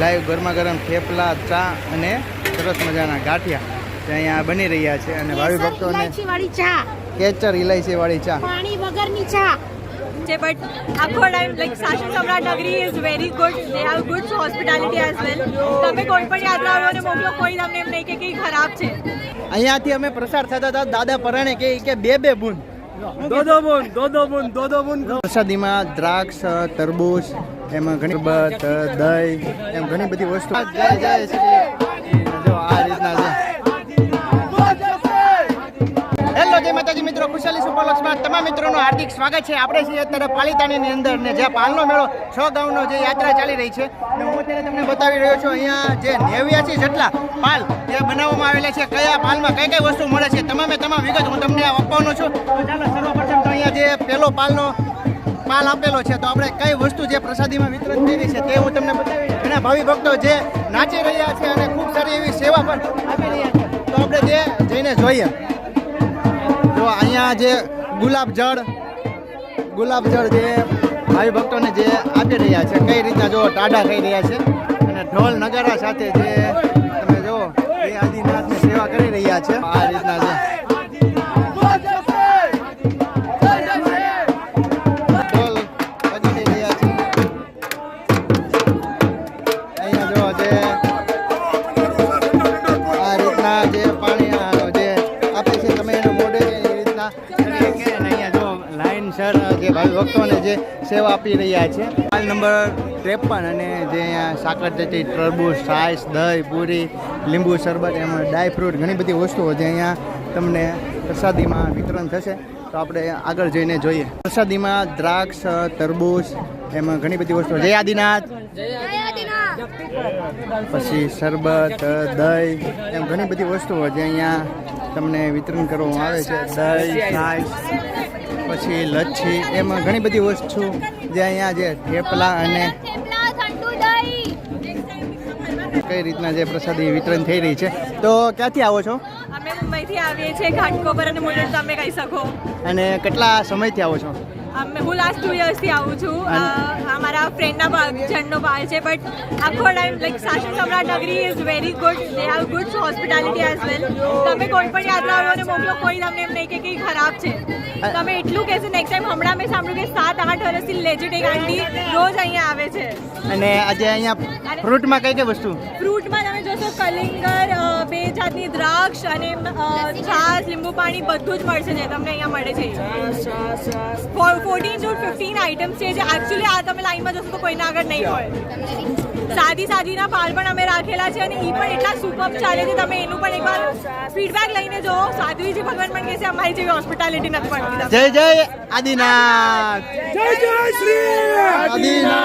Live ગરમા ગરમ થેપલા ચા અને સરસ મજાના ગાંઠિયા જે અહીંયા બની રહ્યા છે અને ભાવિ ભક્તોને ચા. કેચર ઇલાયચી વાળી ચા. પાણી વગરની ચા. છે બટ આખો time like Sasu Samrat Nagari is very good they have good hospitality as well તમે કોઈ પણ યાત્રાળુઓને મોકલો કોઈ તમને એમ નહીં કે કંઈ ખરાબ છે. અહીંયાથી અમે પ્રસાર થતા હતા દાદા પરાણે કે કે બે બે બૂન પ્રસાદીમાં દ્રાક્ષ તરબૂચ એમાં ઘણી બત દહીં એમ ઘણી બધી વસ્તુ. જો આ રીતના માતાજી મિત્રો કુશલી સુપરલક્ષમાં તમામ મિત્રોનું હાર્દિક સ્વાગત છે. આપણે છીએ અત્યારે પાલિતાણીની અંદર ને જે પાલનો મેળો છ ગામનો જે યાત્રા ચાલી રહી છે. ને હું અત્યારે તમને બતાવી રહ્યો છું, અહીંયા જે નેવ્યાસી જેટલા પાલ જે બનાવવામાં આવેલા છે, કયા પાલમાં કઈ કઈ વસ્તુ મળે છે, તમામે તમામ વિગત હું તમને આપવાનો છું. તો ચાલો, સર્વપ્રથમ તો અહીંયા જે પહેલો પાલનો પાલ આપેલો છે, તો આપણે કઈ વસ્તુ જે પ્રસાદીમાં વિતરણ થઈ છે તે હું તમને બતાવી અને ભાવિ ભક્તો જે નાચી રહ્યા છે અને ખૂબ સારી એવી સેવા પણ આપી રહ્યા છે. તો આપણે તે જઈને જોઈએ. જો અહીંયા જે ગુલાબ જળ ગુલાબ જળ જે ભાઈ ભક્તોને જે આપી રહ્યા છે, કઈ રીતના જો ટાઢા થઈ રહ્યા છે અને ઢોલ નગારા સાથે જે તમે જો એ આદિનાથની સેવા કરી રહ્યા છે. આ રીતના છે. જે પાણી જે આપે છે, તમે એનો મોઢે અને અહીંયા જો લાઈન સર, જે ભાઈ ભક્તોને જે સેવા આપી રહ્યા છે. હાલ નંબર ત્રેપન અને જે અહીંયા સાકર જતી તરબૂચ છાશ દહીં, પૂરી, લીંબુ શરબત, એમાં ડ્રાય ફ્રૂટ, ઘણી બધી વસ્તુઓ જે અહીંયા તમને પ્રસાદીમાં વિતરણ થશે. તો આપણે આગળ જઈને જોઈએ. પ્રસાદીમાં દ્રાક્ષ, તરબૂચ, એમાં ઘણી બધી વસ્તુઓ. જય આદિનાથ. પછી શરબત, દહીં, એમ ઘણી બધી વસ્તુઓ જે અહીંયા તમને વિતરણ કરવામાં આવે છે. દહીં છાશ પછી લચ્છી એમાં ઘણી બધી વસ્તુ જે અહીંયા જે થેપલા અને કઈ રીતના જે પ્રસાદી વિતરણ થઈ રહી છે. તો ક્યાંથી આવો છો? અમે મુંબઈથી આવીએ છીએ ઘાટકોપર અને મુંડળ તમે કહી શકો. અને કેટલા સમયથી આવો છો? હું લાસ્ટ ટુ યર્સથી આવું છું. મારા ફ્રેન્ડના જણનો ભાગ છે બટ આખો time like Sasu Samrat Nagari is very good they have good hospitality as well તમે કોઈ પણ યાત્રાળુઓને મોકલો કોઈ તમને એમ નહીં કે કંઈ ખરાબ છે. તમે એટલું કહેશો નેક્સ્ટ ટાઈમ હમણાં મેં સાંભળ્યું કે સાત આઠ વર્ષથી લેજેટ એક આંટી રોજ અહીંયા આવે છે. અને આજે અહીંયા ફ્રૂટમાં કઈ કઈ વસ્તુ? ફ્રૂટમાં તમે જોશો કલિંગર બે જાતની દ્રાક્ષ અને છાસ છાશ લીંબુ પાણી બધું જ મળશે જે તમને અહીંયા મળે છે. ફોર્ટીન ટુ ફિફ્ટીન આઇટમ્સ છે જે એકચ્યુઅલી આ તમે લાઈનમાં જશો તો કોઈના આગળ નહીં હોય. સાદી સાદીના પાલ પણ અમે રાખેલા છે અને એ પણ એટલા સુપર ચાલે છે. તમે એનું પણ એકવાર ફીડબેક લઈને જો સાધ્વીજી ભગવાન પણ કહે છે અમારી જેવી હોસ્પિટાલિટી નથી મળતી. જય જય આદિનાથ. જય જય શ્રી આદિનાથ.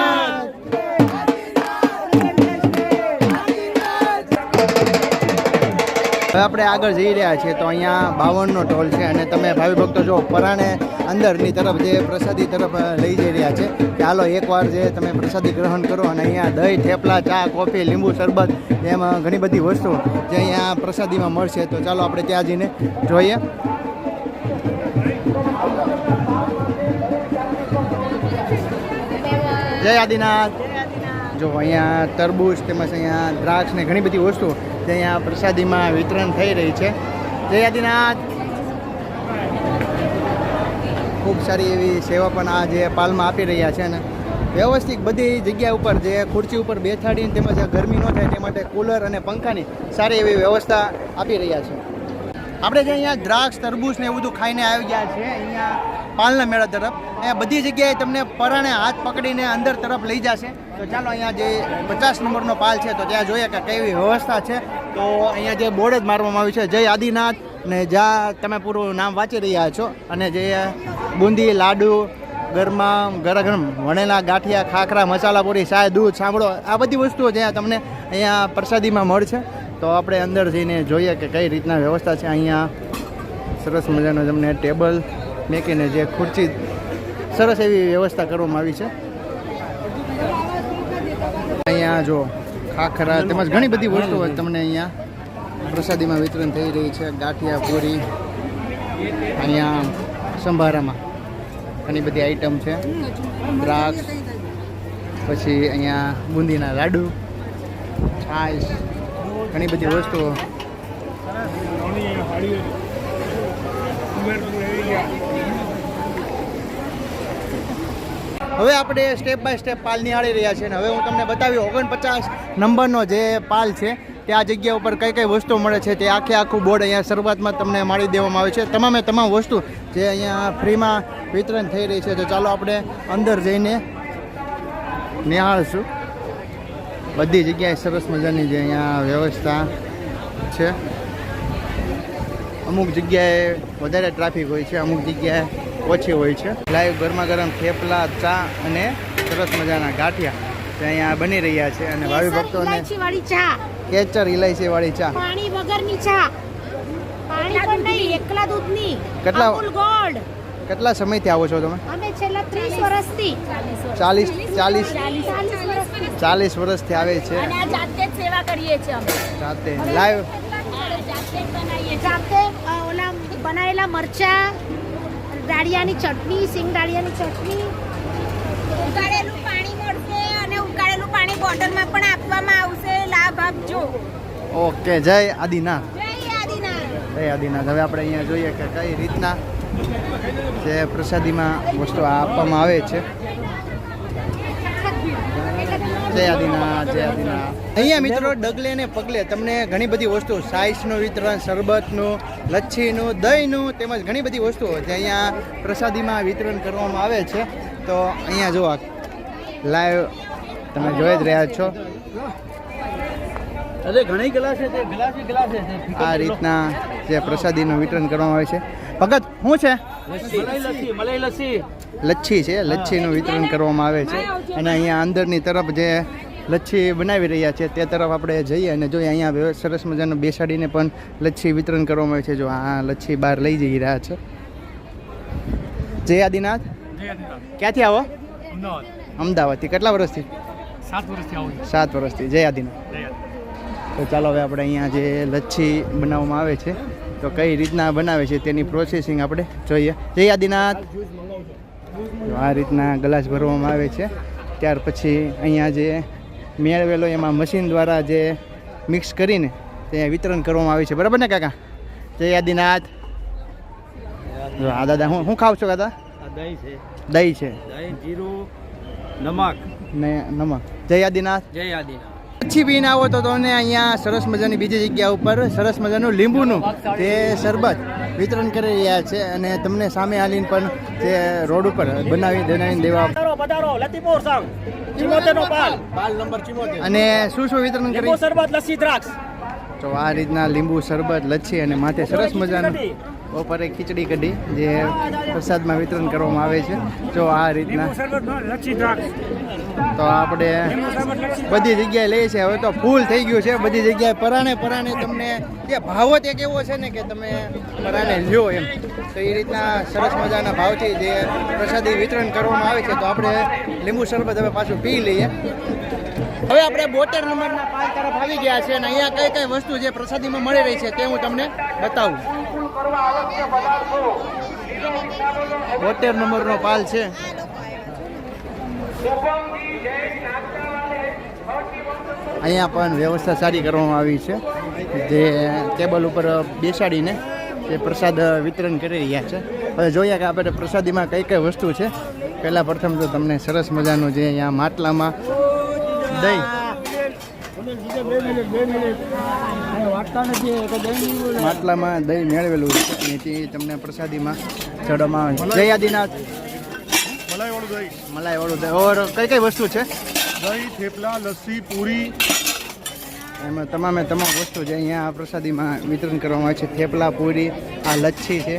હવે આપણે આગળ જઈ રહ્યા છીએ તો અહીંયા બાવનનો ટોલ છે અને તમે ભાવિ ભક્તો જો પરાણે અંદરની તરફ જે પ્રસાદી તરફ લઈ જઈ રહ્યા છે કે હાલો એકવાર જે તમે પ્રસાદી ગ્રહણ કરો અને અહીંયા દહીં, થેપલા, ચા, કોફી, લીંબુ, શરબત એમ ઘણી બધી વસ્તુ જે અહીંયા પ્રસાદીમાં મળશે. તો ચાલો આપણે ત્યાં જઈને જોઈએ. જય આદિનાથ. જો અહીંયા તરબૂચ તેમજ અહીંયા દ્રાક્ષ ને ઘણી બધી વસ્તુઓ જે અહીંયા પ્રસાદીમાં વિતરણ થઈ રહી છે. જય આદિનાથ. ખૂબ સારી એવી સેવા પણ આ જે પાલમાં આપી રહ્યા છે ને વ્યવસ્થિત બધી જગ્યા ઉપર જે ખુરશી ઉપર બેસાડીને તેમજ ગરમી ન થાય તે માટે કુલર અને પંખાની સારી એવી વ્યવસ્થા આપી રહ્યા છે. આપણે જે અહીંયા દ્રાક્ષ, તરબૂચ ને એવું બધું ખાઈને આવી ગયા છે અહીંયા પાલના મેળા તરફ. અહીંયા બધી જગ્યાએ તમને પરાણે હાથ પકડીને અંદર તરફ લઈ જશે. તો ચાલો અહીંયા જે પચાસ નંબરનો પાલ છે, તો ત્યાં જોઈએ કે કેવી વ્યવસ્થા છે. તો અહીંયા જે બોર્ડ જ મારવામાં આવ્યું છે, જય આદિનાથ, ને જ્યાં તમે પૂરું નામ વાંચી રહ્યા છો. અને જે બુંદી, લાડુ, ગરમા ગરમ વણેલા, ગાંઠિયા, ખાખરા, મસાલાપુરી શાય દૂધ, સાંભળો, આ બધી વસ્તુઓ જ્યાં તમને અહીંયા પ્રસાદીમાં મળશે. તો આપણે અંદર જઈને જોઈએ કે કઈ રીતના વ્યવસ્થા છે. અહીંયા સરસ મજાનો તમને ટેબલ મેકીને જે ખુરશી સરસ એવી વ્યવસ્થા કરવામાં આવી છે. અહીંયા જો ખાખરા તેમજ ઘણી બધી વસ્તુઓ તમને અહીંયા પ્રસાદીમાં વિતરણ થઈ રહી છે. ગાંઠિયા, પૂરી, અહીંયા સંભારામાં ઘણી બધી આઈટમ છે. દ્રાક્ષ, પછી અહીંયા બુંદીના લાડુ, છાશ ઘણી બધી વસ્તુઓ. હવે આપણે સ્ટેપ બાય સ્ટેપ પાલ નિહાળી રહ્યા છીએ અને હવે હું તમને બતાવી ઓગણપચાસ નંબરનો જે પાલ છે, તે આ જગ્યા ઉપર કઈ કઈ વસ્તુ મળે છે, તે આખે આખું બોર્ડ અહીંયા શરૂઆતમાં તમને માળી દેવામાં આવે છે. તમામે તમામ વસ્તુ જે અહીંયા ફ્રીમાં વિતરણ થઈ રહી છે, તો ચાલો આપણે અંદર જઈને નિહાળશું. બધી જગ્યાએ સરસ મજાની જે અહીંયા વ્યવસ્થા છે. અમુક જગ્યાએ વધારે ટ્રાફિક હોય છે અમુક જગ્યાએ ઓછી હોય છે. લાઈવ ગરમા ગરમ થેપલા ચા અને સરસ મજાના ગાંઠિયા તે અહીંયા બની રહ્યા છે અને ભાવિ ભક્તોને ચા. કેચર ઇલાયચી વાળી ચા. પાણી વગરની ચા. પાણી પણ નહીં એકલા દૂધની. કેટલા- ગોલ્ડ કેટલા સમયથી આવો છો તમે? અમે છેલ્લા ત્રીસ વર્ષથી. ચાલીસ ચાલીસ. ચાલીસ વર્ષથી. ચાલીસ વર્ષથી આવે છે. અને આ જાતે જ સેવા કરીએ છીએ અમે. જાતે. લાઈવ. જાતે બનાવીએ જાતે ઓલા બનાવેલા મરચા દાળિયાની ચટણી સિંગ દાળિયાની ચટણી. ઉકાળેલું પાણી મળશે અને ઉકાળેલું પાણી બોટલમાં પણ આપવામાં આવશે. લાભ આપજો. ઓકે જય આદિનાથ. જય આદિનાથ. જય આદિનાથ. હવે આપણે અહીંયા જોઈએ કે કઈ રીતના જે પ્રસાદીમાં વસ્તુ આપવામાં આવે છે. જય આદિનાથ અહીંયા મિત્રો ડગલે ને પગલે તમને ઘણી બધી વસ્તુ સાઈસનું વિતરણ, શરબતનું, લચ્છીનું, દહીંનું તેમજ ઘણી બધી વસ્તુઓ જે અહીંયા પ્રસાદીમાં વિતરણ કરવામાં આવે છે. તો અહીંયા જોવા લાઈવ તમે જોઈ જ રહ્યા છો અરે ઘણી ગ્લાસ છે તે ગ્લાસ ગ્લાસ છે આ રીતના જે પ્રસાદીનું વિતરણ કરવામાં આવે છે. ભગત શું છે? લચ્છી છે લચ્છીનું વિતરણ કરવામાં આવે છે. અને અહીંયા અંદરની તરફ જે લચ્છી બનાવી રહ્યા છે તે તરફ આપણે જઈએ અને જોઈએ અહીંયા સરસ મજાનું બેસાડીને પણ લચ્છી વિતરણ કરવામાં આવે છે. જો આ લચ્છી બહાર લઈ જઈ રહ્યા છે. જય આદિનાથ ક્યાંથી આવો? અમદાવાદથી. કેટલા વર્ષથી? સાત વર્ષથી આવું સાત વર્ષથી. જય આદિનાથ તો ચાલો હવે આપણે અહીંયા જે લચ્છી બનાવવામાં આવે છે તો કઈ રીતના બનાવે છે તેની પ્રોસેસિંગ આપણે જોઈએ. જય આદિનાથ. આ રીતના ગ્લાસ ભરવામાં આવે છે. ત્યાર પછી અહીંયા જે મેળવેલો એમાં મશીન દ્વારા જે મિક્સ કરીને તે વિતરણ કરવામાં આવે છે. બરાબર ને કાકા? જય આદિનાથ. જો આ દાદા હું શું ખાવ છો દાદા દહીં છે. દહીં છે. દહીં જીરું નમક. ને નમક. જય આદિનાથ. જય આદિનાથ. પછી પીને આવો તો તમને અહીંયા સરસ મજાની બીજી જગ્યા ઉપર સરસ મજાનું લીંબુનું તે શરબત વિતરણ કરી રહ્યા છે અને તમને સામે હાલીને પણ તે રોડ ઉપર બનાવી બનાવીને દેવા અને શું શું વિતરણ કરી શરબત લસ્સી દ્રાક્ષ. તો આ રીતના લીંબુ શરબત લચ્છી અને માથે સરસ મજાનું બપોરે ખીચડી કઢી જે પ્રસાદમાં વિતરણ કરવામાં આવે છે. જો આ રીતના. તો આપણે બધી જગ્યાએ લઈએ છીએ. હવે તો ફૂલ થઈ ગયું છે. બધી જગ્યાએ પરાણે પરાણે તમને જે ભાવ જ એક છે ને કે તમે પરાણે લ્યો એમ. તો એ રીતના સરસ મજાના ભાવથી જે પ્રસાદી વિતરણ કરવામાં આવે છે, તો આપણે લીંબુ શરબત હવે પાછું પી લઈએ. હવે આપણે બોતેર નંબરના પાલ તરફ આવી ગયા છે અને અહીંયા કઈ કઈ વસ્તુ જે પ્રસાદીમાં મળી રહી છે તે હું તમને બતાવું. બોતેર નંબરનો પાલ છે. અહીંયા પણ વ્યવસ્થા સારી કરવામાં આવી છે. જે ટેબલ ઉપર બેસાડીને જે પ્રસાદ વિતરણ કરી રહ્યા છે. હવે જોઈએ કે આપણે પ્રસાદીમાં કઈ કઈ વસ્તુ છે. પહેલાં પ્રથમ તો તમને સરસ મજાનું જે અહીંયા માટલામાં દહીં. માટલામાં દહીં મેળવેલું છે. અને તે તમને પ્રસાદીમાં ચડવામાં આવે છે જય આદિનાથ મલાઈવાળું દહીં. મલાઈવાળું દહીં. ઓર કઈ કઈ વસ્તુ છે? દહીં થેપલા લસ્સી પૂરી. એમાં તમામે તમામ વસ્તુ જે અહીંયા આ પ્રસાદીમાં વિતરણ કરવામાં આવે છે. થેપલા પૂરી આ લચ્છી છે.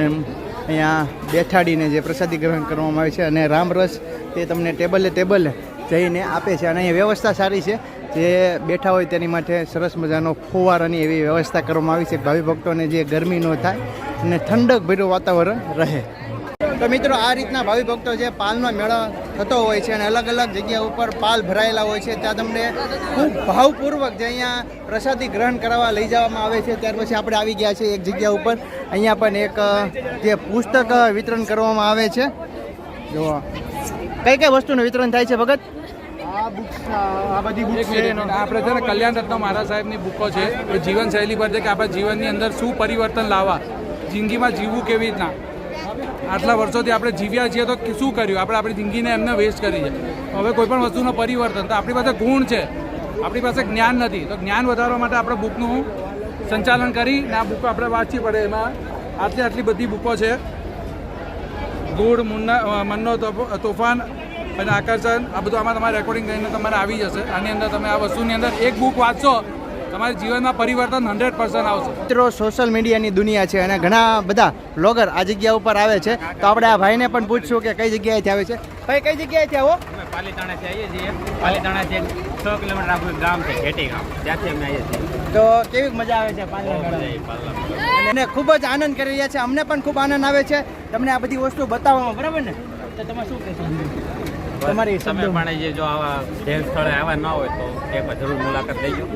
એમ અહીંયા બેઠાડીને જે પ્રસાદી ગ્રહણ કરવામાં આવે છે. અને રામરસ તે તમને ટેબલે ટેબલે જઈને આપે છે. અને અહીંયા વ્યવસ્થા સારી છે. જે બેઠા હોય તેની માટે સરસ મજાનો ફુવારાની એવી વ્યવસ્થા કરવામાં આવી છે. ભાવિ ભક્તોને જે ગરમી ન થાય અને ઠંડક ભર્યું વાતાવરણ રહે. તો મિત્રો, આ રીતના ભાવિ ભક્તો જે પાલનો મેળો થતો હોય છે અને અલગ અલગ જગ્યા ઉપર પાલ ભરાયેલા હોય છે, ત્યાં તમને ખૂબ ભાવપૂર્વક જે અહીંયા પ્રસાદી ગ્રહણ કરાવવા લઈ જવામાં આવે છે. ત્યાર પછી આપણે આવી ગયા છીએ એક જગ્યા ઉપર. અહીંયા પણ એક જે પુસ્તક વિતરણ કરવામાં આવે છે. જો કઈ કઈ વસ્તુનું વિતરણ થાય છે ભગત? આ આ બુક્સ આ બધી બુક્સ છે. આપણે છે ને કલ્યાણ રત્ન મહારાજ સાહેબની બુકો છે એ જીવનશૈલી પર છે કે આપણા જીવનની અંદર શું પરિવર્તન લાવવા જિંદગીમાં જીવવું કેવી રીતના. આટલા વર્ષોથી આપણે જીવ્યા છીએ તો શું કર્યું? આપણે આપણી જિંદગીને એમને વેસ્ટ કરી છે. હવે કોઈ પણ વસ્તુનું પરિવર્તન તો આપણી પાસે ગુણ છે. આપણી પાસે જ્ઞાન નથી. તો જ્ઞાન વધારવા માટે આપણે બુકનું સંચાલન કરી ને આ બુક આપણે વાંચવી પડે. એમાં આટલી આટલી બધી બુકો છે. ગુડ મુન્ના મનનો તોફાન અને આકર્ષણ આ બધું આમાં તમારે રેકોર્ડિંગ કરીને તમારે આવી જશે. આની અંદર તમે આ વસ્તુની અંદર એક બુક વાંચશો તમારા જીવનમાં પરિવર્તન હંડ્રેડ પર્સન્ટ આવશે. મિત્રો સોશિયલ મીડિયાની દુનિયા છે અને ઘણા બધા બ્લોગર આ જગ્યા ઉપર આવે છે. તો આપણે આ ભાઈને પણ પૂછશું કે કઈ જગ્યાએથી આવે છે. ભાઈ કઈ જગ્યાએથી આવો? પાલીતાણાથી આવીએ છીએ. પાલીતાણાથી છ કિલોમીટર આપણું ગામ છે ઘેટી ગામ. ત્યાંથી અમે આવીએ છીએ. તો કેવી મજા આવે છે પાલના. અને ખૂબ જ આનંદ કરી રહ્યા છે. અમને પણ ખૂબ આનંદ આવે છે. તમને આ બધી વસ્તુ બતાવવામાં બરાબર ને? તો તમે શું કહેશો? તમારી તમે પણ જે જો આવા દેવ સ્થળે આવા ન હોય તો એક જરૂર મુલાકાત લઈ ગયો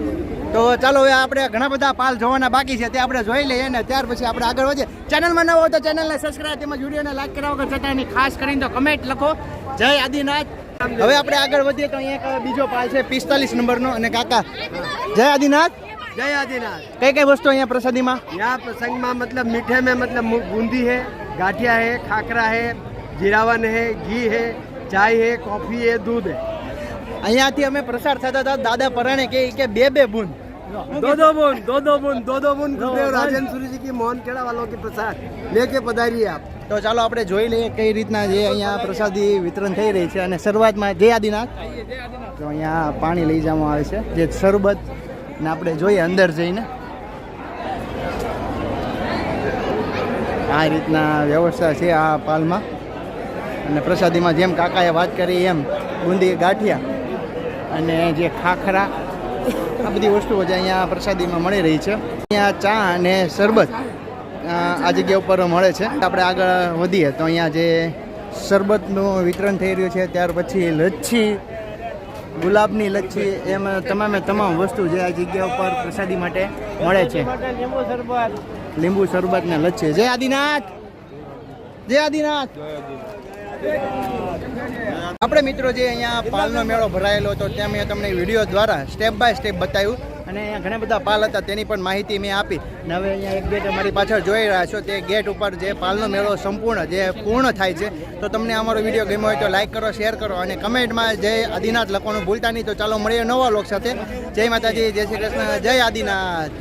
તો ચાલો હવે આપણે ઘણા બધા પાલ જોવાના બાકી છે તે આપણે જોઈ લઈએ ને ત્યાર પછી આપણે આગળ વધીએ. ચેનલમાં ન હોય તો ચેનલને સબસ્ક્રાઇબ તેમજ વિડીયોને લાઈક કર્યા વગર જતા ખાસ કરીને તો કમેન્ટ લખો. જય આદિનાથ. હવે આપણે આગળ વધીએ તો અહીંયા એક બીજો પાલ છે પિસ્તાલીસ નંબરનો અને કાકા. જય આદિનાથ. જય આદિનાથ. કઈ કઈ વસ્તુ અહીંયા પ્રસાદીમાં? યા પ્રસંગમાં મતલબ મીઠે મેં મતલબ બુંદી હે ગાંઠિયા હે ખાકરા હે જીરાવન હે ઘી હે घी है चाय है कॉफी है दूध है અહીંયાથી અમે પ્રસાર થતા હતા દાદા પરાણે કે કે બે બે બૂંદ दो दो बूंद दो दो बूंद दो दो बूंद गुरुदेव राजन सूर्य जी की मोहन खेड़ा वालों के प्रसाद लेके पधारिए आप તો ચાલો આપણે જોઈ લઈએ કઈ રીતના જે અહીંયા પ્રસાદી વિતરણ થઈ રહી છે અને શરૂઆતમાં જય આદિનાથ તો અહીંયા પાણી લઈ જવામાં આવે છે જે શરબત ને આપણે જોઈએ અંદર જઈને આ રીતના વ્યવસ્થા છે આ પાલમાં અને પ્રસાદીમાં જેમ કાકાએ વાત કરી એમ બુંદી ગાંઠિયા અને જે ખાખરા, આ બધી વસ્તુઓ જે અહીંયા પ્રસાદીમાં મળી રહી છે. અહીંયા ચા અને શરબત આ જગ્યા ઉપર મળે છે. આપણે આગળ વધીએ તો અહીંયા જે શરબતનું વિતરણ થઈ રહ્યું છે, ત્યાર પછી લચ્છી, ગુલાબની લચ્છી, એમ તમામે તમામ વસ્તુ જે આ જગ્યા ઉપર પ્રસાદી માટે મળે છે. લીંબુ શરબત ને લચ્છી. જય આદિનાથ! જય આદિનાથ! આપણે મિત્રો જે અહીંયા પાલનો મેળો ભરાયેલો હતો, ત્યાં મેં તમને વીડિયો દ્વારા સ્ટેપ બાય સ્ટેપ બતાવ્યું અને અહીંયા ઘણા બધા પાલ હતા, તેની પણ માહિતી મેં આપી. અને હવે અહીંયા એક ગેટ અમારી પાછળ જોઈ રહ્યા છો, તે ગેટ ઉપર જે પાલનો મેળો સંપૂર્ણ, જે પૂર્ણ થાય છે. તો તમને અમારો વીડિયો ગમ્યો હોય તો લાઇક કરો શેર કરો અને કમેન્ટમાં જય આદિનાથ લખવાનું ભૂલતા નહીં. તો ચાલો મળીએ નવા લોક સાથે. જય માતાજી, જય શ્રી કૃષ્ણ, જય આદિનાથ.